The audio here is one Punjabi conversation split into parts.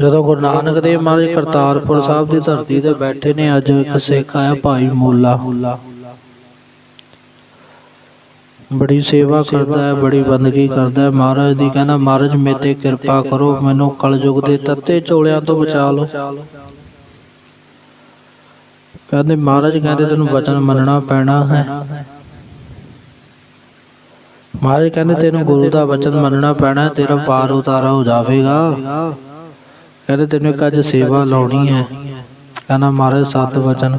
ਜਦੋਂ ਗੁਰੂ ਨਾਨਕ ਦੇਵ ਮਹਾਰਾਜ ਕਰਤਾਰਪੁਰ ਸਾਹਿਬ ਦੀ ਧਰਤੀ ਤੇ ਬੈਠੇ ਨੇ, ਅੱਜ ਇੱਕ ਸਿੱਖ ਆਇਆ ਭਾਈ ਮੋਲਾ। ਬੜੀ ਸੇਵਾ ਕਰਦਾ ਹੈ, ਬੜੀ ਬੰਦਗੀ ਕਰਦਾ ਹੈ। ਮਹਾਰਾਜ ਦੀ ਕਹਿੰਦਾ, ਮਹਾਰਾਜ ਮੇਰੇ ਕਿਰਪਾ ਕਰੋ, ਮੈਨੂੰ ਕਲਯੁਗ ਦੇ ਤੱਤੇ ਚੋਲਿਆਂ ਤੋਂ ਬਚਾ ਲਓ। ਕਹਿੰਦੇ, ਮਹਾਰਾਜ ਕਹਿੰਦੇ, ਤੈਨੂੰ ਵਚਨ ਮੰਨਣਾ ਪੈਣਾ ਹੈ। ਮਹਾਰਾਜ ਕਹਿੰਦੇ, ਤੈਨੂੰ ਗੁਰੂ ਦਾ ਵਚਨ ਮੰਨਣਾ ਪੈਣਾ ਤੇਰਾ ਪਾਰ ਉਤਾਰਾ ਹੋ ਜਾਵੇਗਾ। ਕਹਿੰਦੇ ਤੈਨੂੰ ਇੱਕ ਅੱਜ ਸੇਵਾ ਲਾਉਣੀ ਹੈ। ਕਹਿੰਦਾ, ਮਹਾਰਾਜ, ਸਤ ਵਚਨ।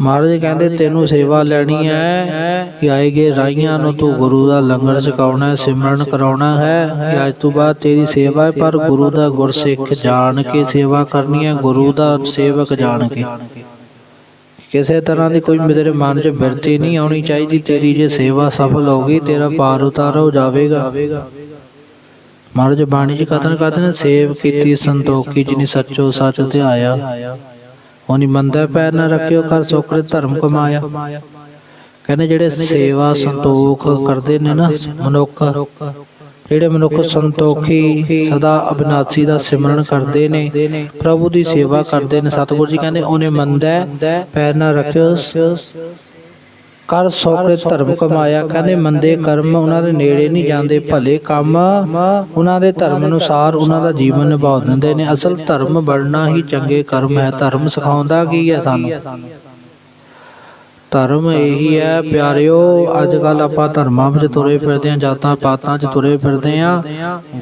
ਮਹਾਰਾਜ ਕਹਿੰਦੇ, ਤੈਨੂੰ ਸੇਵਾ ਲੈਣੀ ਹੈ ਕਿ ਆਏਗੇ ਰਾਈਆਂ ਨੂੰ ਤੂੰ ਗੁਰੂ ਦਾ ਲੰਗਰ ਛਕਾਉਣਾ ਹੈ, ਸਿਮਰਨ ਕਰਾਉਣਾ ਹੈ ਕਿ ਅੱਜ ਤੋਂ ਬਾਅਦ ਤੇਰੀ ਸੇਵਾ ਹੈ, ਪਰ ਗੁਰੂ ਦਾ ਗੁਰਸਿੱਖ ਜਾਣ ਕੇ ਸੇਵਾ ਕਰਨੀ ਹੈ, ਗੁਰੂ ਦਾ ਸੇਵਕ ਜਾਣ ਕੇ ਕਿਸੇ ਤਰ੍ਹਾਂ ਦੀ ਕੋਈ ਮੇਰੇ ਮਨ 'ਚ ਬਿਰਤੀ ਨਹੀਂ ਆਉਣੀ ਚਾਹੀਦੀ, ਤੇਰੀ ਜੇ ਸੇਵਾ ਸਫਲ ਹੋ ਗਈ, ਤੇਰਾ ਪਾਰ ਉਤਾਰ ਹੋ ਜਾਵੇਗਾ। ਮਹਾਰਾਜ ਬਾਣੀ 'ਚ ਕਥਨ ਕਰਦੇ ਸੇਵ ਕੀਤੀ, ਸੰਤੋਖੀ ਜਿਨੀ ਸੱਚੋ ਸੱਚ ਧਿਆਇਆ ਉਹਨੀ ਮੰਦਾ ਪੈਰ ਨਾ ਰੱਖਿਓ ਕਰ ਸੋਕਰੇ ਧਰਮ ਕਮਾਇਆ। ਕਹਿੰਦੇ ਜਿਹੜੇ ਸੇਵਾ ਸੰਤੋਖ ਕਰਦੇ ਨੇ ਨਾ ਮਨੁੱਖ, ਜਿਹੜੇ ਮਨੁੱਖ ਸੰਤੋਖੀ ਸਦਾ ਅਬਿਨਾਸੀ ਦਾ ਸਿਮਰਨ ਕਰਦੇ ਨੇ, ਪ੍ਰਭੂ ਦੀ ਸੇਵਾ ਕਰਦੇ ਨੇ, ਸਤਿਗੁਰੂ ਜੀ ਕਹਿੰਦੇ, ਉਹਨੇ ਮੰਦਾ ਪੈਰ ਨਾ ਰੱਖਿਓ ਕਰ ਸੋਕਰੇ ਧਰਮ ਕਮਾਇਆ। ਕਹਿੰਦੇ ਮੰਦੇ ਕਰਮ ਉਹਨਾਂ ਦੇ ਨੇੜੇ ਨਹੀਂ ਜਾਂਦੇ। ਭਲੇ ਕੰਮ ਉਹਨਾਂ ਦੇ ਧਰਮ ਅਨੁਸਾਰ ਉਹਨਾਂ ਦਾ ਜੀਵਨ ਨਿਭਾ ਦਿੰਦੇ ਨੇ। ਅਸਲ ਧਰਮ ਬਣਨਾ ਹੀ ਚੰਗੇ ਕਰਮ ਹੈ। ਧਰਮ ਸਿਖਾਉਂਦਾ ਕੀ ਹੈ ਸਾਨੂੰ? ਧਰਮ ਇਹੀ ਹੈ, ਪਿਆਰਿਓ ਅੱਜ ਕੱਲ ਆਪਾਂ ਧਰਮਾਂ ਵਿੱਚ ਤੁਰੇ ਫਿਰਦੇ ਹਾਂ ਜਾਤਾਂ ਪਾਤਾਂ 'ਚ ਤੁਰੇ ਫਿਰਦੇ ਹਾਂ।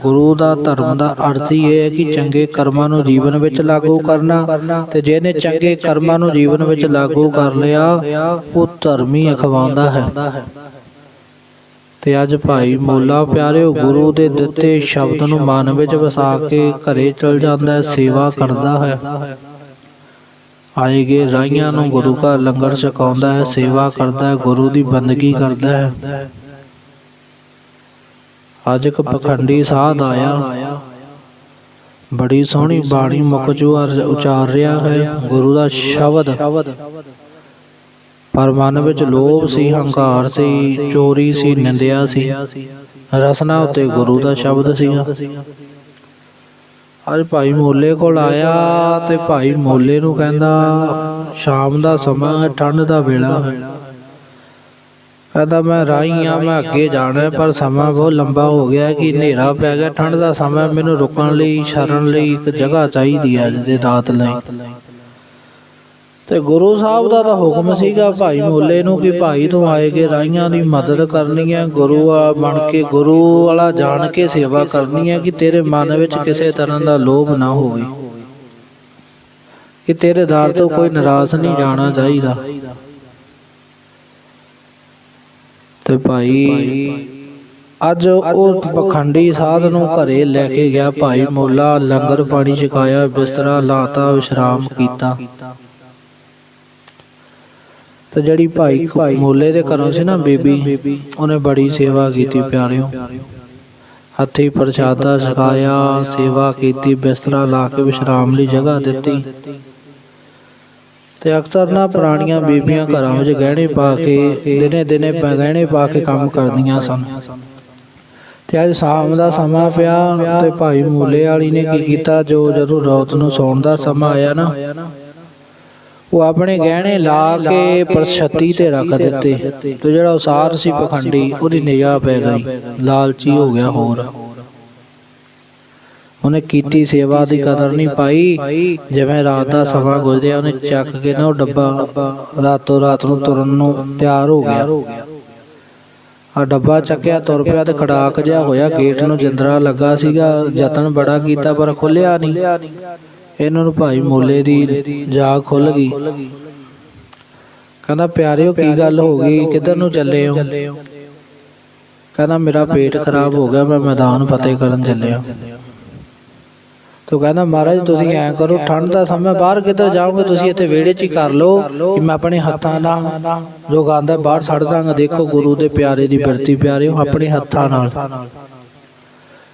ਗੁਰੂ ਦਾ ਧਰਮ ਦਾ ਅਰਥ ਹੀ ਇਹ ਹੈ ਕਿ ਚੰਗੇ ਕਰਮਾਂ ਨੂੰ ਜੀਵਨ ਵਿੱਚ ਲਾਗੂ ਕਰਨਾ। ਤੇ ਜਿਹਨੇ ਚੰਗੇ ਕਰਮਾਂ ਨੂੰ ਜੀਵਨ ਵਿੱਚ ਲਾਗੂ ਕਰ ਲਿਆ, ਉਹ ਧਰਮੀ ਅਖਵਾਉਂਦਾ ਹੈ। ਤੇ ਅੱਜ ਭਾਈ ਮੋਲਾ ਪਿਆਰਿਓ, ਗੁਰੂ ਦੇ ਦਿੱਤੇ ਸ਼ਬਦ ਨੂੰ ਮਨ ਵਿੱਚ ਵਸਾ ਕੇ ਘਰੇ ਚਲ ਜਾਂਦਾ ਹੈ, ਸੇਵਾ ਕਰਦਾ ਹੈ। ਆਏਗੇ ਰਾਈਆਂ ਨੂੰ ਗੁਰੂ ਦਾ ਲੰਗਰ ਛਕਾਉਂਦਾ ਹੈ, ਸੇਵਾ ਕਰਦਾ ਹੈ, ਗੁਰੂ ਦੀ ਬੰਦਗੀ ਕਰਦਾ ਹੈ। ਅੱਜ ਇੱਕ ਪਖੰਡੀ ਸਾਧ ਆਇਆ। ਬੜੀ ਸੋਹਣੀ ਬਾਣੀ ਮੁਖ ਉਚਾਰ ਰਿਹਾ ਹੈ, ਗੁਰੂ ਦਾ ਸ਼ਬਦ। ਪਰ ਮਨ ਵਿੱਚ ਲੋਭ ਸੀ, ਹੰਕਾਰ ਸੀ, ਚੋਰੀ ਸੀ, ਨਿੰਦਿਆ ਸੀ। ਰਸਨਾ ਉੱਤੇ ਗੁਰੂ ਦਾ ਸ਼ਬਦ ਸੀਗਾ। ਅੱਜ ਭਾਈ ਮੋਲੇ ਕੋਲ ਆਇਆ ਤੇ ਭਾਈ ਮੋਲੇ ਨੂੰ ਕਹਿੰਦਾ, ਸ਼ਾਮ ਦਾ ਸਮਾਂ ਹੈ, ਠੰਡ ਦਾ ਵੇਲਾ ਹੈ। ਕਹਿੰਦਾ, ਮੈਂ ਰਾਈ ਆ, ਮੈਂ ਅੱਗੇ ਜਾਣਾ ਪਰ ਸਮਾਂ ਬਹੁਤ ਲੰਬਾ ਹੋ ਗਿਆ ਕਿ ਹਨੇਰਾ ਪੈ ਗਿਆ। ਠੰਡ ਦਾ ਸਮਾਂ ਮੈਨੂੰ ਰੁਕਣ ਲਈ, ਸ਼ਰਨ ਲਈ ਇੱਕ ਜਗ੍ਹਾ ਚਾਹੀਦੀ ਹੈ ਅੱਜ ਰਾਤ ਲਈ। ਤੇ ਗੁਰੂ ਸਾਹਿਬ ਦਾ ਤਾਂ ਹੁਕਮ ਸੀਗਾ ਭਾਈ ਮੋਲੇ ਨੂੰ ਕਿ ਭਾਈ ਤੂੰ ਆਏਗੇ ਰਾਈਆਂ ਦੀ ਮਦਦ ਕਰਨੀ ਹੈ, ਗੁਰੂ ਆ ਬਣ ਕੇ ਗੁਰੂ ਵਾਲਾ ਜਾਣ ਕੇ ਸੇਵਾ ਕਰਨੀ ਹੈ ਕਿ ਤੇਰੇ ਮਨ ਵਿੱਚ ਕਿਸੇ ਤਰ੍ਹਾਂ ਦਾ ਲੋਭ ਨਾ ਹੋਵੇ। ਕਿ ਤੇਰੇ ਦਰ ਤੋਂ ਕੋਈ ਨਾਰਾਜ਼ ਨਹੀਂ ਜਾਣਾ ਚਾਹੀਦਾ। ਤੇ ਭਾਈ ਅੱਜ ਉਹ ਪਖੰਡੀ ਸਾਧ ਨੂੰ ਘਰੇ ਲੈ ਕੇ ਗਿਆ, ਭਾਈ ਮੋਲਾ ਲੰਗਰ ਪਾਣੀ ਛਕਾਇਆ, ਬਿਸਤਰਾ ਲਾਤਾ, ਵਿਸ਼ਰਾਮ ਕੀਤਾ। ਤੇ ਜਿਹੜੀ ਭਾਈ ਮੋਲੇ ਦੇ ਘਰੋਂ ਸੀ ਨਾ ਬੀਬੀ ਉਹਨੇ ਬੜੀ ਸੇਵਾ ਕੀਤੀ ਪਿਆਰਿਓ। ਹੱਥੀ ਪ੍ਰਸ਼ਾਦਾ ਛਕਾਇਆ ਸੇਵਾ ਕੀਤੀ ਬਿਸਤਰਾ ਲਾ ਕੇ ਵਿਸ਼ਰਾਮ ਲਈ ਜਗ੍ਹਾ ਦਿੱਤੀ। ਤੇ ਅਕਸਰ ਨਾ ਪੁਰਾਣੀਆਂ ਬੀਬੀਆਂ ਘਰਾਂ ਵਿੱਚ ਗਹਿਣੇ ਪਾ ਕੇ ਦਿਨੇ ਦਿਨੇ ਗਹਿਣੇ ਪਾ ਕੇ ਕੰਮ ਕਰਦੀਆਂ ਸਨ। ਤੇ ਅੱਜ ਸ਼ਾਮ ਦਾ ਸਮਾਂ ਪਿਆ ਤੇ ਭਾਈ ਮੂਲੇ ਵਾਲੀ ਨੇ ਕੀ ਕੀਤਾ? ਜੋ ਜਦੋਂ ਰਾਤ ਨੂੰ ਸੌਣ ਦਾ ਸਮਾਂ ਆਇਆ ਨਾ। ਉਹ ਆਪਣੇ ਗਹਿਣੇ ਲਾ ਕੇ ਪਰਛੱਤੀ ਤੇ ਰੱਖ ਦਿੱਤੇ। ਤੇ ਜਿਹੜਾ ਉਸਾਰ ਸੀ ਪਖੰਡੀ, ਉਹਦੀ ਨਿਗਾਹ ਪੈ ਗਈ। ਲਾਲਚੀ ਹੋ ਗਿਆ ਹੋਰ। ਉਹਨੇ ਕੀਤੀ ਸੇਵਾ ਦੀ ਕਦਰ ਨਹੀਂ ਪਾਈ। ਜਿਵੇਂ ਰਾਤ ਦਾ ਸਮਾਂ ਗੁਜ਼ਰਿਆ, ਉਹਨੇ ਚੱਕ ਕੇ ਨਾ ਉਹ ਡੱਬਾ ਰਾਤੋਂ ਰਾਤ ਨੂੰ ਤੁਰਨ ਨੂੰ ਤਿਆਰ ਹੋ ਗਿਆ। ਆ ਡੱਬਾ ਚੱਕਿਆ, ਤੁਰ ਪਿਆ ਤੇ ਖੜਾਕ ਜਿਹਾ ਹੋਇਆ। ਗੇਟ ਨੂੰ ਜਿੰਦਰਾ ਲੱਗਾ ਸੀਗਾ। ਯਤਨ ਬੜਾ ਕੀਤਾ, ਪਰ ਖੁੱਲਿਆ ਨਹੀਂ। ਇਹਨਾਂ ਨੂੰ ਭਾਈ ਮੋਲੇ ਦੀ ਜਾਗ ਖੁੱਲ ਗਈ। ਕਹਿੰਦਾ ਪਿਆਰਿਓ ਕੀ ਗੱਲ ਹੋ ਗਈ? ਕਿੱਧਰ ਨੂੰ ਚੱਲੇ ਹੋ? ਕਹਿੰਦਾ ਮੇਰਾ ਪੇਟ ਖਰਾਬ ਹੋ ਗਿਆ ਮੈਂ ਮੈਦਾਨ ਫਤਿਹ ਕਰਨ ਚੱਲਿਆ। ਤੋ ਕਹਿੰਦਾ ਮਹਾਰਾਜ ਤੁਸੀਂ ਐਂ ਕਰੋ ਠੰਡ ਦਾ ਸਮਾਂ ਬਾਹਰ ਕਿੱਧਰ ਜਾਓਗੇ ਤੁਸੀਂ ਇੱਥੇ ਵਿਹੜੇ 'ਚ ਹੀ ਕਰ ਲਓ ਕਿ ਮੈਂ ਆਪਣੇ ਹੱਥਾਂ ਨਾਲ ਜੋ ਗਾਂਦਾ ਬਾਹਰ ਛੱਡ ਦਾਂਗਾ। ਦੇਖੋ ਗੁਰੂ ਦੇ ਪਿਆਰੇ ਦੀ ਬਿਰਤੀ ਪਿਆਰਿਓ ਆਪਣੇ ਹੱਥਾਂ ਨਾਲ।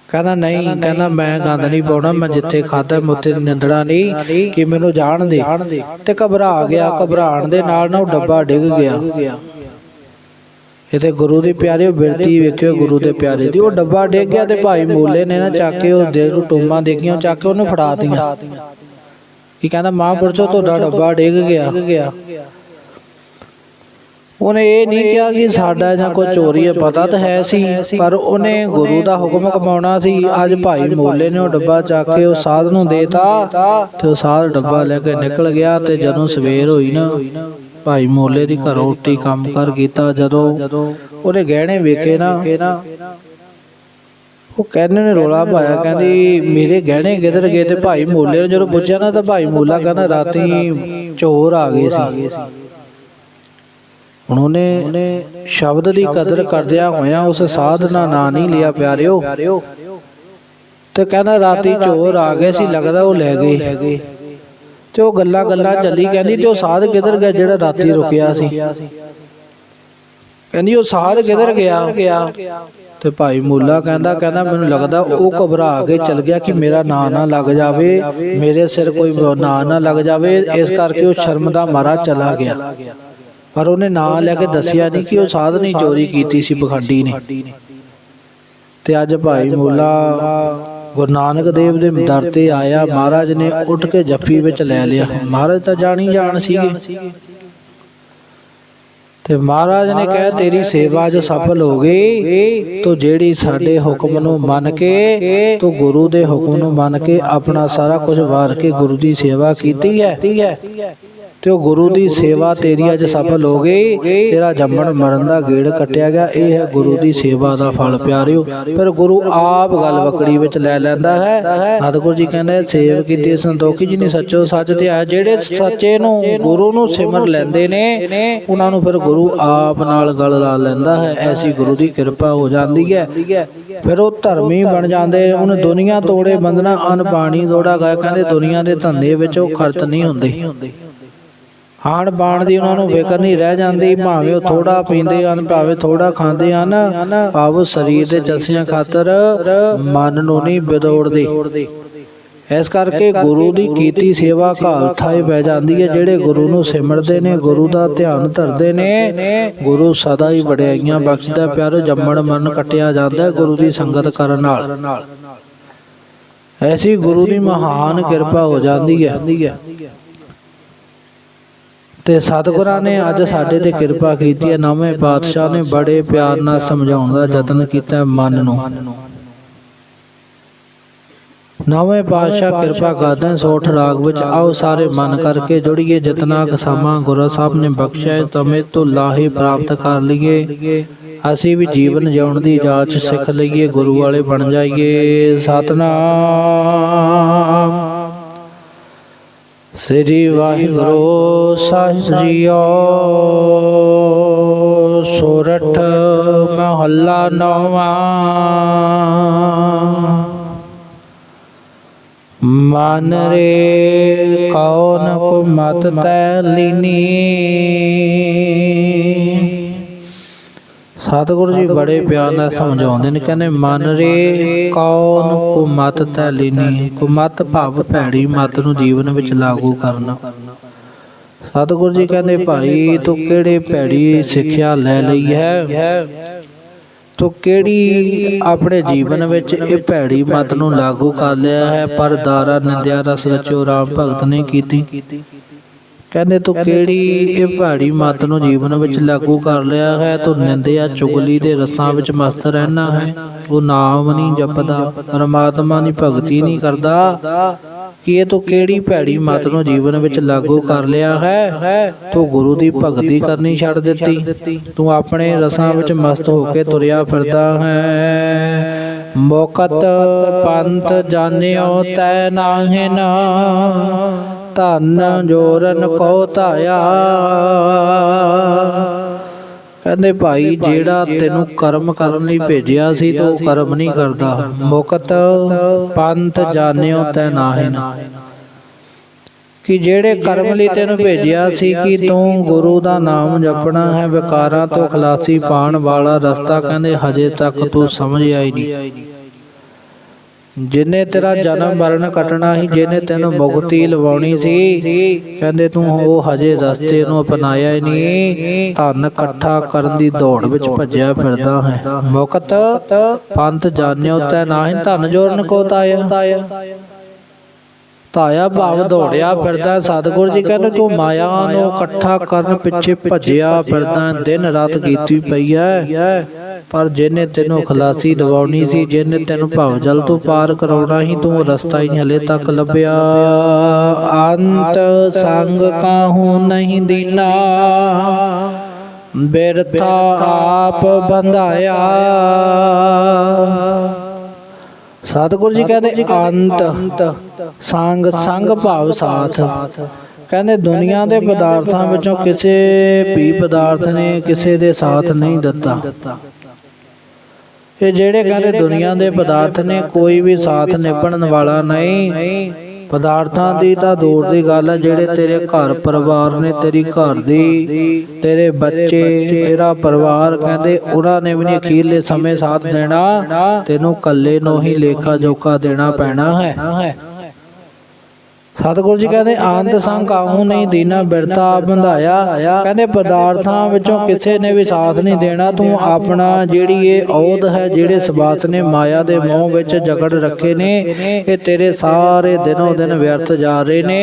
ਕਹਿੰਦਾ ਨਹੀਂ ਕਹਿੰਦਾ ਮੈਂ ਗੰਦ ਨਹੀਂ ਪਾਉਣਾ ਮੈਂ ਜਿੱਥੇ ਖਾਦਾ ਮੁੱਤੇ ਨਿੰਦੜਾ ਨਹੀਂ ਕਿ ਮੈਨੂੰ ਜਾਣ ਦੇ। ਤੇ ਘਬਰਾ ਗਿਆ ਘਬਰਾਣ ਦੇ ਨਾਲ ਨਾ ਉਹ ਡੱਬਾ ਡਿੱਗ ਗਿਆ। ਇਹ ਤੇ ਗੁਰੂ ਦੀ ਪਿਆਰੇ ਬਿਰਤੀ ਵੇਖਿਓ ਗੁਰੂ ਦੇ ਪਿਆਰੇ ਦੀ। ਉਹ ਡੱਬਾ ਡਿੱਗ ਗਿਆ ਤੇ ਭਾਈ ਮੂਲੇ ਨੇ ਨਾ ਚੱਕ ਕੇ ਉਹ ਦੇ ਨੂੰ ਟੋਮਾ ਦੇਖੀਆਂ ਚੱਕ ਕੇ ਉਹਨੂੰ ਫੜਾ ਦਿੱਤੀਆਂ ਕੀ ਕਹਿੰਦਾ ਮਹਾਂਪੁਰਸ਼ੋ ਤੁਹਾਡਾ ਡੱਬਾ ਡਿੱਗ ਗਿਆ। ਉਹਨੇ ਇਹ ਨਹੀਂ ਕਿਹਾ ਕਿ ਸਾਡਾ ਜਾਂ ਕੋਈ ਚੋਰੀ ਹੈ, ਪਤਾ ਤਾਂ ਹੈ ਸੀ, ਪਰ ਉਹਨੇ ਗੁਰੂ ਦਾ ਹੁਕਮ ਕਮਾਉਣਾ ਸੀ। ਅੱਜ ਭਾਈ ਮੋਲੇ ਨੇ ਉਹ ਡੱਬਾ ਚੱਕ ਕੇ ਉਹ ਸਾਧ ਨੂੰ ਦੇਤਾ ਤੇ ਉਹ ਸਾਧ ਡੱਬਾ ਲੈ ਕੇ ਨਿਕਲ ਗਿਆ ਤੇ ਜਦੋਂ ਸਵੇਰ ਹੋਈ ਨਾ, ਭਾਈ ਮੋਲੇ ਦੀ ਘਰੋਂ ਉੱਟੀ ਕੰਮ ਕਰ ਕੀਤਾ, ਜਦੋਂ ਉਹਨੇ ਗਹਿਣੇ ਵੇਖੇ ਨਾ, ਉਹ ਕਹਿੰਦੇ ਨੇ ਰੋਲਾ ਪਾਇਆ, ਕਹਿੰਦੀ, ਮੇਰੇ ਗਹਿਣੇ ਕਿੱਧਰ ਗਏ? ਤੇ ਭਾਈ ਮੋਲੇ ਨੇ ਜਦੋਂ ਪੁੱਛਿਆ ਨਾ, ਤਾਂ ਭਾਈ ਮੋਲਾ ਕਹਿੰਦਾ, ਰਾਤੀ ਚੋਰ ਆ ਗਏ ਸੀ। ਉਹਨੇ ਸ਼ਬਦ ਦੀ ਕਦਰ ਕਰਦਿਆਂ ਹੋਇਆ ਉਸ ਸਾਧ ਨਾਂ ਨਹੀਂ ਲਿਆ ਪਿਆਰਿਓ ਤੇ ਕਹਿੰਦਾ ਰਾਤੀ ਚੋਰ ਆ ਗਏ ਸੀ ਲੱਗਦਾ ਉਹ ਲੈ ਗਏ ਤੇ ਉਹ ਗੱਲਾਂ ਗੱਲਾਂ ਚੱਲੀ ਕਹਿੰਦੀ ਤੇ ਉਹ ਸਾਧ ਕਿਧਰ ਗਿਆ ਜਿਹੜਾ ਰਾਤੀ ਰੁਕਿਆ ਸੀ ਕਹਿੰਦੀ ਉਹ ਸਾਧ ਕਿੱਧਰ ਗਿਆ ਤੇ ਭਾਈ ਮੂਲਾ ਕਹਿੰਦਾ ਕਹਿੰਦਾ ਮੈਨੂੰ ਲੱਗਦਾ ਉਹ ਘਬਰਾ ਕੇ ਚਲ ਗਿਆ ਕਿ ਮੇਰਾ ਨਾਂ ਨਾ ਲੱਗ ਜਾਵੇ ਮੇਰੇ ਸਿਰ ਕੋਈ ਨਾਂ ਨਾ ਲੱਗ ਜਾਵੇ ਇਸ ਕਰਕੇ ਉਹ ਸ਼ਰਮ ਦਾ ਮਾਰਾ ਚਲਾ ਗਿਆ ਪਰ ਉਹਨੇ ਨਾਂ ਲੈ ਕੇ ਦੱਸਿਆ ਨਹੀਂ ਕਿ ਉਹ ਸਾਧ ਨੇ ਚੋਰੀ ਕੀਤੀ ਸੀ ਪਖੰਡੀ ਨੇ। ਤੇ ਅੱਜ ਭਾਈ ਮੂਲਾ ਗੁਰੂ ਨਾਨਕ ਦੇਵ ਦੇ ਦਰ ਤੇ ਆਇਆ ਮਹਾਰਾਜ ਨੇ ਉੱਠ ਕੇ ਜੱਫੀ ਵਿੱਚ ਲੈ ਲਿਆ। ਮਹਾਰਾਜ ਤਾਂ ਜਾਣੀ ਜਾਣ ਸੀਗੇ। ਤੇ ਮਹਾਰਾਜ ਨੇ ਕਿਹਾ ਤੇਰੀ ਸੇਵਾ ਜੋ ਸਫਲ ਹੋ ਗਈ ਤੋ ਜਿਹੜੀ ਸਾਡੇ ਹੁਕਮ ਨੂੰ ਮੰਨ ਕੇ ਤੂੰ ਗੁਰੂ ਦੇ ਹੁਕਮ ਨੂੰ ਮੰਨ ਕੇ ਆਪਣਾ ਸਾਰਾ ਕੁਝ ਵਾਰ ਕੇ ਗੁਰੂ ਦੀ ਸੇਵਾ ਕੀਤੀ ਹੈ। ਤੇ ਉਹ ਗੁਰੂ ਦੀ ਸੇਵਾ ਤੇਰੀ ਅੱਜ ਸਫਲ ਹੋ ਗਈ। ਤੇਰਾ ਜੰਮਣ ਮਰਨ ਦਾ ਗੇੜ ਕੱਟਿਆ ਗਿਆ। ਇਹ ਹੈ ਗੁਰੂ ਦੀ ਸੇਵਾ ਦਾ ਫਲ, ਪਿਆਰਿਓ। ਫਿਰ ਗੁਰੂ ਆਪ ਗੱਲ ਵਕੜੀ ਵਿੱਚ ਲੈ ਲੈਂਦਾ ਹੈ। ਸਤਿਗੁਰੂ ਜੀ ਕਹਿੰਦੇ ਸੇਵ ਕੀਤੀ ਸੰਤੋਖੀ ਜੀ ਨੇ ਸੱਚੋ ਸੱਚ ਤੇ ਆ ਜਿਹੜੇ ਸੱਚੇ ਨੂੰ ਗੁਰੂ ਨੂੰ ਸਿਮਰ ਲੈਂਦੇ ਨੇ, ਉਹਨਾਂ ਨੂੰ ਫਿਰ ਗੁਰੂ ਆਪ ਨਾਲ ਗੱਲ ਲਾ ਲੈਂਦਾ ਹੈ। ਐਸੀ ਗੁਰੂ ਦੀ ਕਿਰਪਾ ਹੋ ਜਾਂਦੀ ਹੈ। ਫਿਰ ਉਹ ਧਰਮੀ ਬਣ ਜਾਂਦੇ। ਉਹਨੇ ਦੁਨੀਆ ਤੋੜੇ ਬੰਦਨਾ ਅਨ ਪਾਣੀ ਤੋੜਾ ਗਿਆ ਕਹਿੰਦੇ ਦੁਨੀਆ ਦੇ ਧੰਦੇ ਵਿੱਚ ਉਹ ਖਰਚ ਨਹੀਂ ਹੁੰਦੇ। ਖਾਣ ਬਾਣ ਦੀ ਉਹਨਾਂ ਨੂੰ ਫਿਕਰ ਨਹੀਂ, ਰਹਿ ਜਾਂਦੀ, ਭਾਵੇਂ ਉਹ ਥੋੜਾ ਪੀਂਦੇ ਹਨ, ਭਾਵੇਂ ਥੋੜਾ ਖਾਂਦੇ ਹਨ ਭਾਵ ਸਰੀਰ ਦੇ ਜਸੀਆਂ ਖਾਤਰ ਮਨ ਨੂੰ ਨਹੀਂ ਵਿਦੋੜਦੇ ਇਸ ਕਰਕੇ ਗੁਰੂ ਦੀ ਕੀਤੀ ਸੇਵਾ ਘਾਲ ਥਾਏ ਪੈ ਜਾਂਦੀ ਹੈ, ਜਿਹੜੇ ਗੁਰੂ ਨੂੰ ਸਿਮਰਦੇ ਨੇ, ਗੁਰੂ ਦਾ ਧਿਆਨ ਧਰਦੇ ਨੇ, ਗੁਰੂ ਸਦਾ ਹੀ ਵਡਿਆਈਆਂ ਬਖਸ਼ਦਾ, ਪਿਆਰੋ ਜੰਮਣ ਮਨ ਕੱਟਿਆ ਜਾਂਦਾ ਗੁਰੂ ਦੀ ਸੰਗਤ ਕਰਨ ਨਾਲ। ਐਸੀ ਗੁਰੂ ਦੀ ਮਹਾਨ ਕਿਰਪਾ ਹੋ ਜਾਂਦੀ ਹੈ। ਤੇ ਸਤਿਗੁਰਾਂ ਨੇ ਅੱਜ ਸਾਡੇ ਤੇ ਕਿਰਪਾ ਕੀਤੀ ਹੈ। ਨਵੇਂ ਪਾਤਸ਼ਾਹ ਨੇ ਬੜੇ ਪਿਆਰ ਨਾਲ ਸਮਝਾਉਣ ਦਾ ਯਤਨ ਕੀਤਾ ਮਨ ਨੂੰ। ਨਵੇਂ ਪਾਤਸ਼ਾਹ ਕਿਰਪਾ ਕਰਦੇ ਸੋਠ ਰਾਗ ਵਿੱਚ, ਆਓ ਸਾਰੇ ਮਨ ਕਰਕੇ ਜੁੜੀਏ। ਜਿਤਨਾ ਕਸਾਮਾ ਗੁਰੂ ਸਾਹਿਬ ਨੇ ਬਖਸ਼ਿਆ ਤਮੇ ਤੋਂ ਲਾਹੇ ਪ੍ਰਾਪਤ ਕਰ ਲਈਏ। ਅਸੀਂ ਵੀ ਜੀਵਨ ਜਿਉਣ ਦੀ ਜਾਂਚ ਸਿੱਖ ਲਈਏ, ਗੁਰੂ ਵਾਲੇ ਬਣ ਜਾਈਏ। ਸਤਨਾਮ। ਸ੍ਰੀ ਵਾਹਿਗੁਰੂ ਸਾਹਿਬ ਜੀਓ ਸੋਰਠ ਮਹੱਲਾ ਨੌਵਾਂ। ਮਨ ਰੇ ਕੌਣ ਕੋ ਮਤ ਤੈ ਲੀਨੀ। ਸਤਿਗੁਰੂ ਜੀ ਬੜੇ ਪਿਆਰ ਨਾਲ ਸਮਝਾਉਂਦੇ ਨੇ, ਕਹਿੰਦੇ, ਮਨ ਰੇ ਕੌਣ ਕੋ ਮਤ ਤੈ ਲੀਨੀ ਕੋ ਮਤ ਭਾਵ ਭੈੜੀ ਮਤ ਨੂੰ ਜੀਵਨ ਵਿੱਚ ਲਾਗੂ ਕਰਨਾ। ਸਤਿਗੁਰੂ ਜੀ ਕਹਿੰਦੇ, ਭਾਈ, ਤੂੰ ਕਿਹੜੇ ਭੈੜੀ ਸਿੱਖਿਆ ਲੈ ਲਈ ਹੈ? ਤੂੰ ਕਿਹੜੀ ਆਪਣੇ ਜੀਵਨ ਵਿੱਚ ਇਹ ਭੈੜੀ ਮਤ ਨੂੰ ਲਾਗੂ ਕਰ ਲਿਆ ਹੈ? ਪਰ ਦਾਰਾ ਨਿੰਦਿਆ ਰਸ ਰਚੋ ਰਾਮ ਭਗਤ ਨੇ ਕੀਤੀ। ਕਹਿੰਦੇ ਤੂੰ ਕਿਹੜੀ ਇਹ ਭੈੜੀ ਮਤ ਨੂੰ ਜੀਵਨ ਵਿੱਚ ਲਾਗੂ ਕਰ ਲਿਆ ਹੈ ਤੂੰ ਨਿੰਦਿਆ ਚੁਗਲੀ ਦੇ ਰਸਾਂ ਵਿੱਚ ਮਸਤ ਰਹਿਣਾ ਹੈ। ਤੂੰ ਨਾਮ ਨਹੀਂ ਜਪਦਾ ਪਰਮਾਤਮਾ ਦੀ ਭਗਤੀ ਨਹੀਂ ਕਰਦਾ ਕਿ ਇਹ ਤੂੰ ਕਿਹੜੀ ਭੈੜੀ ਮਤ ਨੂੰ ਜੀਵਨ ਵਿੱਚ ਲਾਗੂ ਕਰ ਲਿਆ ਹੈ। ਤੂੰ ਗੁਰੂ ਦੀ ਭਗਤੀ ਕਰਨੀ ਛੱਡ ਦਿੱਤੀ। ਤੂੰ ਆਪਣੇ ਰਸਾਂ ਵਿੱਚ ਮਸਤ ਹੋ ਕੇ ਤੁਰਿਆ ਫਿਰਦਾ ਹੈ। ਮੋਕਤ ਪੰਥ ਜਾਣਿਓ ਤੈ ਨਾਹਿ ਨਾ। ਧਨ ਜੋਰਨ ਕੋ ਧਾਇਆ। ਕਹਿੰਦੇ ਭਾਈ ਜਿਹੜਾ ਤੈਨੂੰ ਕਰਮ ਕਰਨ ਲਈ ਭੇਜਿਆ ਸੀ ਤੂੰ ਕਰਮ ਨਹੀਂ ਕਰਦਾ। ਮੁਕਤ ਪੰਥ ਜਾਣਿਓ ਤੈ ਨਾਹਿ ਕਿ ਜਿਹੜੇ ਕਰਮ ਲਈ ਤੈਨੂੰ ਭੇਜਿਆ ਸੀ ਕਿ ਤੂੰ ਗੁਰੂ ਦਾ ਨਾਮ ਜਪਣਾ ਹੈ ਵਿਕਾਰਾਂ ਤੋਂ ਖਲਾਸੀ ਪਾਣ ਵਾਲਾ ਰਸਤਾ ਕਹਿੰਦੇ ਹਜੇ ਤੱਕ ਤੂੰ ਸਮਝ ਆਈ ਨਹੀਂ। ਜਿਨੇ ਤੇਰਾ ਜਨਮ ਮਰਨ ਕੱਟਣਾ ਸੀ ਜਿਨੇ ਤੈਨੂੰ ਮੁਕਤੀ ਲਵਾਉਣੀ ਸੀ ਕਹਿੰਦੇ ਤੂੰ ਉਹ ਹਜੇ ਰਸਤੇ ਨੂੰ ਅਪਣਾਇਆ ਹੀ ਨਹੀਂ ਧਨ ਇਕੱਠਾ ਕਰਨ ਦੀ ਦੌੜ ਵਿੱਚ ਭੱਜਿਆ ਫਿਰਦਾ ਹੈ। ਮੁਕਤ ਪੰਥ ਜਾਣਿਓ ਤੈ ਨਾਹੀਂ ਧਨ ਜੋਰਨ ਕੋ ਤਾਇਆ ਤਾਇਆ ਭਾਵ ਦੌੜਿਆ ਫਿਰਦਾ ਸਤਿਗੁਰੂ ਜੀ ਕਹਿੰਦੇ ਤੂੰ ਮਾਇਆ ਨੂੰ ਇਕੱਠਾ ਕਰਨ ਪਿੱਛੇ ਭੱਜਿਆ ਫਿਰਦਾ ਦਿਨ ਰਾਤ ਕੀਤੀ ਪਈ ਐ ਪਰ ਜਿਹਨੇ ਤੈਨੂੰ ਖਲਾਸੀ ਦਿਵਾਉਣੀ ਸੀ, ਜਿਹਨੇ ਤੈਨੂੰ ਭਵ ਜਲ ਤੋਂ ਪਾਰ ਕਰਾਉਣਾ ਹੀ ਤੂੰ ਰਸਤਾ ਹੀ ਹਲੇ ਤੱਕ ਲੱਭਿਆ। ਅੰਤ ਸੰਗ ਕਾਹੂ ਨਹੀਂ ਦੀਨਾ? ਬਿਰਥਾ ਆਪ ਬੰਧਾਇਆ। ਸਤਿਗੁਰੂ ਜੀ ਕਹਿੰਦੇ, ਅੰਤ ਸੰਗ ਸੰਗ ਭਾਵ ਸਾਥ। ਕਹਿੰਦੇ, ਦੁਨੀਆ ਦੇ ਪਦਾਰਥਾਂ ਵਿੱਚੋਂ ਕਿਸੇ ਵੀ ਪਦਾਰਥ ਨੇ ਕਿਸੇ ਦੇ ਸਾਥ ਨਹੀਂ ਦਿੱਤਾ। ਇਹ ਜਿਹੜੇ ਕਹਿੰਦੇ ਦੁਨੀਆ ਦੇ ਪਦਾਰਥ ਨੇ, ਕੋਈ ਵੀ ਸਾਥ ਨਿਭਣ ਵਾਲਾ ਨਹੀਂ। ਪਦਾਰਥਾਂ ਦੀ ਤਾਂ ਦੂਰ ਦੀ ਗੱਲ ਹੈ ਜਿਹੜੇ ਤੇਰੇ ਘਰ ਪਰਿਵਾਰ ਨੇ, ਤੇਰੀ ਘਰ ਦੀ, ਤੇਰੇ ਬੱਚੇ, ਤੇਰਾ ਪਰਿਵਾਰ, ਕਹਿੰਦੇ ਉਹਨਾਂ ਨੇ ਵੀ ਨਹੀਂ ਅਖੀਰਲੇ ਸਮੇਂ ਸਾਥ ਦੇਣਾ। ਤੈਨੂੰ ਕੱਲੇ ਨੂੰ ਹੀ ਲੇਖਾ ਜੋਖਾ ਦੇਣਾ ਪੈਣਾ ਹੈ। ਸਤਿਗੁਰੂ ਜੀ ਕਹਿੰਦੇ ਆਨੰਦ ਸੰਗ ਕਾਹੂ ਨਹੀਂ ਦੀਨਾ ਬਿਰਤਾ ਬੰਧਾਇਆ। ਕਹਿੰਦੇ ਪਦਾਰਥਾਂ ਵਿੱਚੋਂ ਕਿਸੇ ਨੇ ਵੀ ਸਾਥ ਨਹੀਂ ਦੇਣਾ। ਤੂੰ ਆਪਣਾ ਜਿਹੜੀ ਇਹ ਔਦ ਹੈ ਜਿਹੜੇ ਸਬਾਸ ਨੇ ਮਾਇਆ ਦੇ ਮੋਹ ਵਿੱਚ ਜਕੜ ਰੱਖੇ ਨੇ ਇਹ ਤੇਰੇ ਸਾਰੇ ਦਿਨੋਂ ਦਿਨ ਵਿਅਰਥ ਜਾ ਰਹੇ ਨੇ।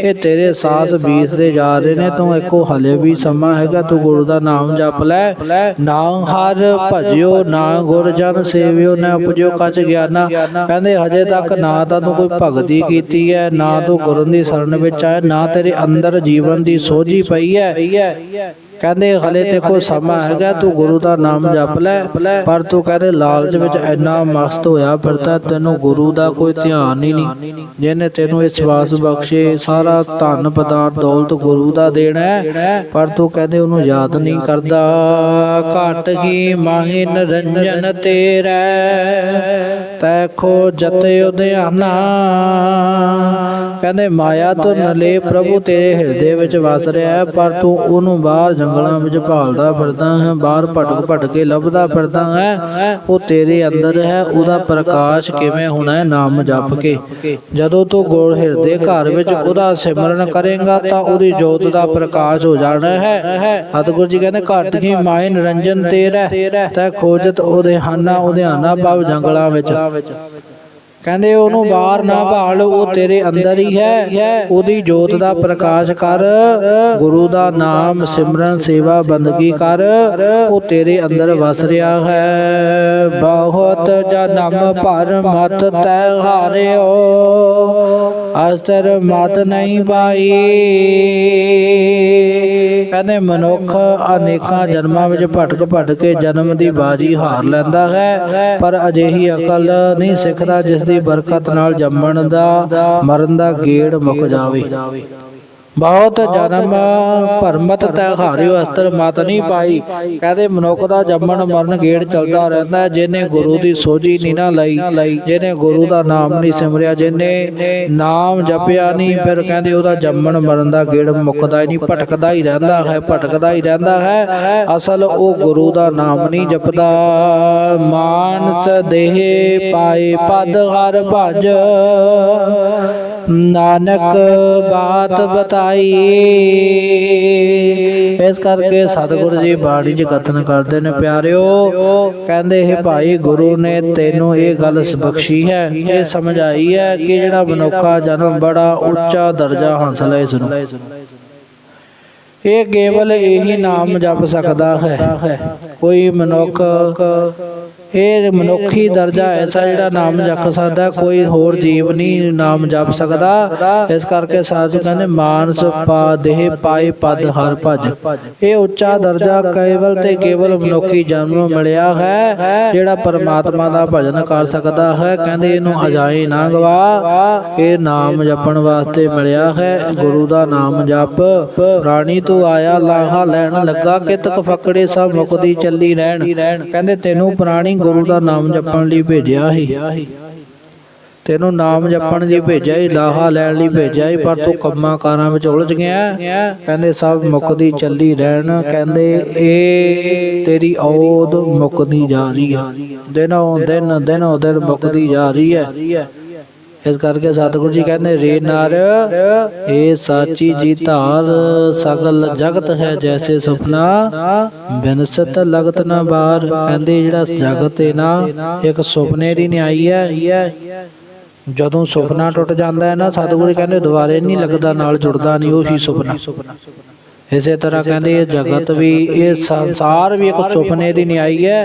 ਇਹ ਤੇਰੇ ਸਾਸ ਬੀਤਦੇ ਜਾ ਰਹੇ ਨੇ। ਤੂੰ ਇੱਕੋ ਹਲੇ ਵੀ ਸਮਾਂ ਹੈਗਾ ਤੂੰ ਗੁਰੂ ਦਾ ਨਾਮ ਜਪ ਲੈ। ਨਾਮ ਹਰ ਭਜਿਓ ਨਾ ਗੁਰ ਜਨ ਸੇਵਿਓ ਨਾ ਉਪਜਿਓ ਕਚ ਗਿਆਨਾ। ਕਹਿੰਦੇ ਹਜੇ ਤੱਕ ਨਾ ਤਾਂ ਤੂੰ ਕੋਈ ਭਗਤੀ ਕੀਤੀ ਹੈ ਨਾ ਤੂੰ ਗੁਰੂ ਦੀ ਸ਼ਰਨ ਵਿੱਚ ਆਇਆ, ਨਾ ਤੇਰੇ ਅੰਦਰ ਜੀਵਨ ਦੀ ਸੋਝੀ ਪਈ ਹੈ। ਕਹਿੰਦੇ, ਹਲੇ ਤੇ ਕੋ ਸਮਾਂ ਹੈਗਾ, ਤੂੰ ਗੁਰੂ ਦਾ ਨਾਮ ਜਪ ਲੈ। ਪਰ ਤੂੰ ਕਹਿੰਦੇ, ਲਾਲਚ ਵਿੱਚ ਇੰਨਾ ਮਸਤ ਹੋਇਆ ਫਿਰਦਾ, ਤੈਨੂੰ ਗੁਰੂ ਦਾ ਕੋਈ ਧਿਆਨ ਹੀ ਨਹੀਂ। ਜਿਹਨੇ ਤੈਨੂੰ ਇਹ ਸਵਾਸ ਬਖਸ਼ੇ, ਸਾਰਾ ਧਨ ਪਦਾਰਥ ਦੌਲਤ ਗੁਰੂ ਦਾ ਦੇਣਾ ਪਰ ਤੂੰ ਕਹਿੰਦੇ, ਉਹਨੂੰ ਯਾਦ ਨਹੀਂ ਕਰਦਾ। ਘਟ ਕੀ ਮਾਹੀ ਨਰੰਜਨ ਤੇਰਾ, ਤੈ ਖੋ ਜਤ ਉਧਿਆਨਾ ਕਹਿੰਦੇ, ਮਾਇਆ ਤੋਂ ਨਲੇ ਪ੍ਰਭੂ ਤੇਰੇ ਹਿਰਦੇ ਵਿੱਚ ਵਸ ਰਿਹਾ ਹੈ, ਪਰ ਤੂੰ ਉਹਨੂੰ ਬਾਹਰ ਜੰਗਲਾਂ ਵਿੱਚ ਭਾਲਦਾ ਫਿਰਦਾ ਹੈ, ਬਾਹਰ ਭਟਕ ਭਟਕ ਕੇ ਲੱਭਦਾ ਫਿਰਦਾ ਹੈ। ਉਹ ਤੇਰੇ ਅੰਦਰ ਹੈ, ਉਹਦਾ ਪ੍ਰਕਾਸ਼ ਕਿਵੇਂ ਹੋਣਾ ਹੈ, ਨਾਮ ਜਪ ਕੇ। ਜਦੋਂ ਤੂੰ ਗੁਰ ਹਿਰਦੇ ਘਰ ਵਿੱਚ ਉਹਦਾ ਸਿਮਰਨ ਕਰੇਗਾ, ਤਾਂ ਉਹਦੀ ਜੋਤ ਦਾ ਪ੍ਰਕਾਸ਼ ਹੋ ਜਾਣਾ ਹੈ। ਸਤਿਗੁਰੂ ਜੀ ਕਹਿੰਦੇ, ਘਟ ਹੀ ਮਾਇ ਨਿਰੰਜਨ ਤੇਰਾ ਤੈ ਖੋਜਤ ਉਹਦੇ ਹਾਨਾ ਉਧਿਆਨਾ ਭਵ ਜੰਗਲਾਂ ਵਿੱਚ। ਕਹਿੰਦੇ ਉਹਨੂੰ ਬਾਹਰ ਨਾ ਭਾਲ ਉਹ ਤੇਰੇ ਅੰਦਰ ਹੀ ਹੈ। ਉਹਦੀ ਜੋਤ ਦਾ ਪ੍ਰਕਾਸ਼ ਕਰ। ਗੁਰੂ ਦਾ ਨਾਮ ਸਿਮਰਨ ਸੇਵਾ ਬੰਦਗੀ ਕਰ। ਉਹ ਤੇਰੇ ਅੰਦਰ ਵਸ ਰਿਹਾ ਹੈ। ਬਹੁਤ ਜਨਮ ਭਰ ਮਤ ਤੈ ਹਾਰਿਓ। ਅਸਰ ਮਤ ਨਹੀਂ ਪਾਈ। ਕਹਿੰਦੇ ਮਨੁੱਖ ਅਨੇਕਾਂ ਜਨਮਾਂ ਵਿੱਚ ਭਟਕ ਭਟਕ ਕੇ ਜਨਮ ਦੀ ਬਾਜੀ ਹਾਰ ਲੈਂਦਾ ਹੈ, ਪਰ ਅਜਿਹੀ ਅਕਲ ਨਹੀਂ ਸਿੱਖਦਾ ਜਿਸ ਦੀ ਬਰਕਤ ਨਾਲ ਜੰਮਣ ਦਾ, ਮਰਨ ਦਾ ਗੇੜ ਮੁੱਕ ਜਾਵੇ। ਬਹੁਤ ਜਨਮ ਭਰਮਤ ਤੈ ਹਾਰਿਓ ਅਸਤਰ, ਮਤ ਨਹੀਂ ਪਾਈ। ਕਹਿੰਦੇ ਮਨੁੱਖ ਦਾ ਜੰਮਣ ਮਰਨ ਗੇੜ ਚੱਲਦਾ ਰਹਿੰਦਾ ਜਿਹਨੇ ਗੁਰੂ ਦੀ ਸੋਝੀ ਨਹੀਂ ਨਾ ਲਈ, ਜਿਹਨੇ ਗੁਰੂ ਦਾ ਨਾਮ ਨਹੀਂ ਸਿਮਰਿਆ, ਜਿਹਨੇ ਨਾਮ ਜਪਿਆ ਨਹੀਂ, ਫਿਰ ਕਹਿੰਦੇ ਉਹਦਾ ਜੰਮਣ ਮਰਨ ਦਾ ਗੇੜ ਮੁੱਕਦਾ ਹੀ ਨਹੀਂ, ਭਟਕਦਾ ਹੀ ਰਹਿੰਦਾ ਹੈ, ਭਟਕਦਾ ਹੀ ਰਹਿੰਦਾ ਹੈ। ਅਸਲ ਉਹ ਗੁਰੂ ਦਾ ਨਾਮ ਨਹੀਂ ਜਪਦਾ। ਮਾਨਸ ਦੇਹ ਪਾਏ, ਪਦ ਹਰ ਭਜ। ਨਾਨਕ ਬਾਤ ਬਤਾਈ। ਇਸ ਕਰਕੇ ਸਤਿਗੁਰੂ ਜੀ ਬਾਣੀ 'ਚ ਕਥਨ ਕਰਦੇ ਨੇ, ਪਿਆਰਿਓ, ਕਹਿੰਦੇ ਇਹ ਭਾਈ ਗੁਰੂ ਨੇ ਤੈਨੂੰ ਇਹ ਗੱਲ ਬਖਸ਼ੀ ਹੈ, ਇਹ ਸਮਝਾਈ ਹੈ ਕਿ ਜਿਹੜਾ ਮਨੁੱਖਾ ਜਨਮ ਬੜਾ ਉੱਚਾ ਦਰਜਾ ਹਾਸਲ ਹੈ ਇਸ ਨੂੰ। ਇਹ ਕੇਵਲ ਇਹੀ ਨਾਮ ਜਪ ਸਕਦਾ ਹੈ। ਕੋਈ ਮਨੁੱਖ ਇਹ ਮਨੁੱਖੀ ਦਰਜਾ ਐਸਾ ਜਿਹੜਾ ਨਾਮ ਜਪ ਸਕਦਾ, ਕੋਈ ਹੋਰ ਜੀਵ ਨਹੀਂ ਨਾਮ ਜਪ ਸਕਦਾ। ਇਸ ਕਰਕੇ ਸਾਧ ਕਹਿੰਦੇ, ਮਾਨਸ ਪਾ ਦੇਹ ਪਾਏ ਪਦ ਹਰ ਭਜ। ਇਹ ਉੱਚਾ ਦਰਜਾ ਕੇਵਲ ਤੇ ਕੇਵਲ ਮਨੁੱਖੀ ਜਨਮ ਮਿਲਿਆ ਹੈ, ਜਿਹੜਾ ਪਰਮਾਤਮਾ ਦਾ ਭਜਨ ਕਰ ਸਕਦਾ ਹੈ। ਕਹਿੰਦੇ ਇਹਨੂੰ ਅਜਾਈ ਨਾ ਗਵਾ। ਇਹ ਨਾਮ ਜਪਣ ਵਾਸਤੇ ਮਿਲਿਆ ਹੈ। ਗੁਰੂ ਦਾ ਨਾਮ ਜਪ। ਰਾਣੀ ਤੂੰ ਆਇਆ, ਲਾਹਾ ਲੈਣ ਲੱਗਾ, ਕਿਤਕ ਫਕੜੇ ਸਭ ਮੁਕਦੀ ਚੱਲੀ ਰਹਿਣ। ਕਹਿੰਦੇ, ਤੈਨੂੰ ਪੁਰਾਣੀ ਗੁਰੂ ਦਾ ਨਾਮ ਜਪਣ ਲਈ ਭੇਜਿਆ ਸੀ। ਤੈਨੂੰ ਨਾਮ ਜਪਣ ਦੀ ਭੇਜਿਆ ਹੀ ਲਾਹਾ ਲੈਣ ਲਈ ਭੇਜਿਆ ਹੀ ਪਰ ਤੂੰ ਕੰਮਾਂ ਕਾਰਾਂ ਵਿੱਚ ਉਲਝ ਗਿਆ। ਕਹਿੰਦੇ, ਸਭ ਮੁਕਦੀ ਚੱਲੀ ਰਹਿਣ। ਕਹਿੰਦੇ, ਇਹ ਤੇਰੀ ਔਦ ਮੁੱਕਦੀ ਜਾ ਰਹੀ ਆ ਦਿਨੋਂ ਦਿਨ ਦਿਨੋਂ ਦਿਨ ਮੁਕਦੀ ਜਾ ਰਹੀ ਹੈ। ਇਸ ਕਰਕੇ ਸਤਿਗੁਰੂ ਜੀ ਕਹਿੰਦੇ ਰੇ ਨਰ ਇਹ ਸਾਚੀ ਜੀ ਧਾਰ ਸਗਲ ਜਗਤ ਹੈ ਜੈਸੇ ਸੁਪਨਾ, ਬਿਨਸਤ ਲਗਤ ਨਾ ਬਾਰ। ਕਹਿੰਦੇ ਜਿਹੜਾ ਜਗਤ ਹੈ ਨਾ, ਇੱਕ ਸੁਪਨੇ ਦੀ ਨਿਆਈ ਹੈ। ਜਦੋਂ ਸੁਪਨਾ ਟੁੱਟ ਜਾਂਦਾ ਹੈ ਨਾ, ਸਤਿਗੁਰੂ ਜੀ ਕਹਿੰਦੇ, ਦੁਬਾਰੇ ਨਹੀਂ ਲੱਗਦਾ, ਨਾਲ ਜੁੜਦਾ ਨਹੀਂ, ਉਹੀ ਸੁਪਨਾ। ਇਸੇ ਤਰ੍ਹਾਂ ਕਹਿੰਦੇ ਇਹ ਜਗਤ ਵੀ ਇਹ ਸੰਸਾਰ ਵੀ ਇੱਕ ਸੁਪਨੇ ਦੀ ਨਿਆਈ ਹੈ।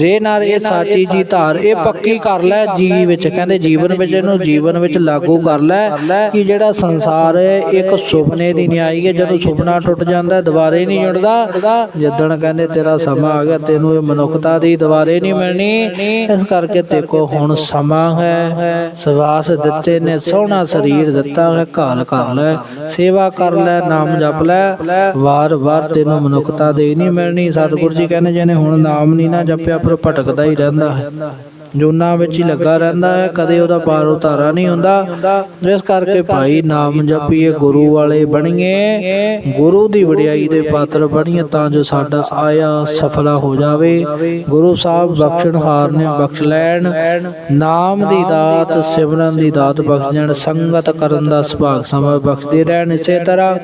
ਰੇ ਨਾਲ ਇਹ ਸਾਚੀ ਜੀ ਧਾਰ ਇਹ ਪੱਕੀ ਕਰ ਲੈ ਜੀ ਵਿੱਚ ਕਹਿੰਦੇ ਜੀਵਨ ਵਿੱਚ ਇਹਨੂੰ ਜੀਵਨ ਵਿੱਚ ਲਾਗੂ ਕਰ ਲੈ ਕਿ ਜਿਹੜਾ ਸੰਸਾਰ ਹੈ ਇੱਕ ਸੁਪਨੇ ਦੀ ਨਿਆਈ ਹੈ ਜਦੋਂ ਸੁਪਨਾ ਟੁੱਟ ਜਾਂਦਾ ਹੈ, ਦੁਬਾਰੇ ਨਹੀਂ ਜੁੜਦਾ। ਜਿੱਦਣ ਕਹਿੰਦੇ ਤੇਰਾ ਸਮਾਂ ਆ ਗਿਆ ਤੈਨੂੰ ਇਹ ਮਨੁੱਖਤਾ ਦੀ ਦੁਬਾਰੇ ਨਹੀਂ ਮਿਲਣੀ। ਇਸ ਕਰਕੇ ਦੇਖੋ ਹੁਣ ਸਮਾਂ ਹੈ। ਸਵਾਸ ਦਿੱਤੇ ਨੇ ਸੋਹਣਾ ਸਰੀਰ ਦਿੱਤਾ ਹੈ ਘਾਲ ਕਰ ਲੈ। ਸੇਵਾ ਕਰ ਲੈ ਨਾਮ ਜਪ ਲੈ। ਵਾਰ ਵਾਰ ਤੈਨੂੰ ਮਨੁੱਖਤਾ ਦੇ ਨਹੀਂ ਮਿਲਣੀ। ਸਤਿਗੁਰੂ ਜੀ ਕਹਿੰਦੇ ਜਿਹਨੇ ਹੁਣ ਨਾਮ ਨਹੀਂ ਨਾ ਜਪਿਆ ਪਰ ਭਟਕਦਾ ਹੀ ਰਹਿੰਦਾ ਹੈ। ਜੂਨਾ ਵਿੱਚ ਹੀ ਲੱਗਾ ਰਹਿੰਦਾ ਹੈ, ਕਦੇ ਉਹਦਾ ਪਾਰ ਉਤਾਰਾ ਨਹੀਂ ਹੁੰਦਾ। ਇਸ ਕਰਕੇ ਭਾਈ ਨਾਮ ਜਪੀਏ, ਗੁਰੂ ਵਾਲੇ ਬਣੀਏ। ਗੁਰੂ ਦੀ ਵਡਿਆਈ ਦੇ ਪਾਤਰ ਬਣੀਏ ਤਾਂ ਜੋ ਸਾਡਾ ਆਇਆ ਸਫਲਾ ਹੋ ਜਾਵੇ। ਗੁਰੂ ਸਾਹਿਬ ਬਖਸ਼ਣਹਾਰ ਨੇ ਬਖਸ਼ ਲੈਣ। ਨਾਮ ਦੀ ਦਾਤ, ਸਿਮਰਨ ਦੀ ਦਾਤ ਬਖਸ਼ ਦੇਣ। ਸੰਗਤ ਕਰਨ ਦਾ ਸੁਭਾਗ ਸਮਾਂ ਬਖਸ਼ਦੇ ਰਹਿਣ। ਇਸੇ ਤਰ੍ਹਾਂ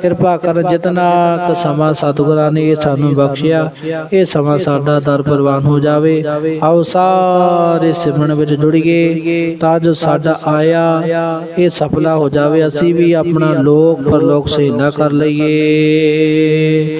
ਕਿਰਪਾ ਕਰਨ, ਜਿਤਨਾ ਕ ਸਮਾਂ ਸਤਿਗੁਰਾਂ ਨੇ ਸਾਨੂੰ ਬਖਸ਼ਿਆ, ਇਹ ਸਮਾਂ ਸਾਡਾ ਦਰ ਪ੍ਰਵਾਨ ਹੋ ਜਾਵੇ। ਆਓ ਸਾਰੇ ਸਿਮਰਨ ਵਿੱਚ ਜੁੜੀਏ ਤਾਂ ਜੋ ਸਾਡਾ ਆਇਆ, ਇਹ ਸਫਲਾ ਹੋ ਜਾਵੇ, ਅਸੀਂ ਵੀ ਆਪਣਾ ਲੋਕ ਪਰਲੋਕ ਸਹੇਲਾ ਕਰ ਲਈਏ।